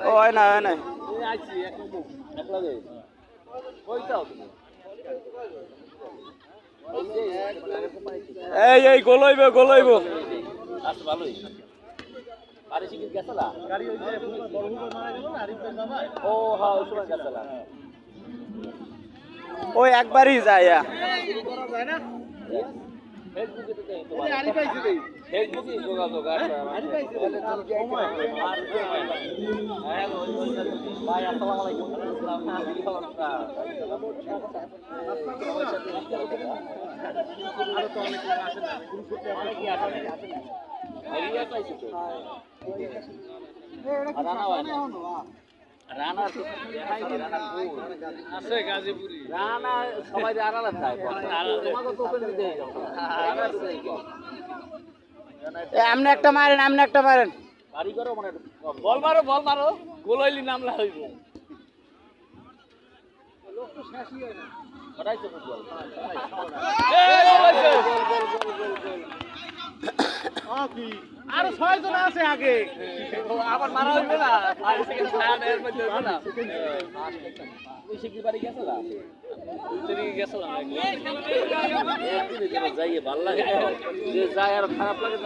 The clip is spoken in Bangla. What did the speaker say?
ও, হয় না হয় না এই এই গোলইব গোলইব ভালোই হ্যাঁ ওই একবারই যায় ইয়া। ফেসবুকে যোগাযোগ আছে হ্যাঁ ভাই আসসালামু আলাইকুম। কি খবর আরও তো অনেক আসে না। অনেকই আসে না আসে না। এরিয়া পাইছি তো রানা হয় না রানা আছে গাজীপুরি। সবাই আড়ালে তোমাকে তো ওপেন দিতে একটা মারেন আপনি একটা মারেন। বাড়ি করো মানে বল মারো বল মারো। গোল হইলি নামলা হইব। ওটাই তো ফুটবল। আরও ছয় জন আছে আগে। আবার মারা হইবে না? ফাইভ সেকেন্ড ছায়া দেওয়ার মধ্যে হইবে না? তুই শিখতে পারি গেছলা? তুই গেছলা যাই ভালো লাগে যে যায় আর খারাপ লাগে।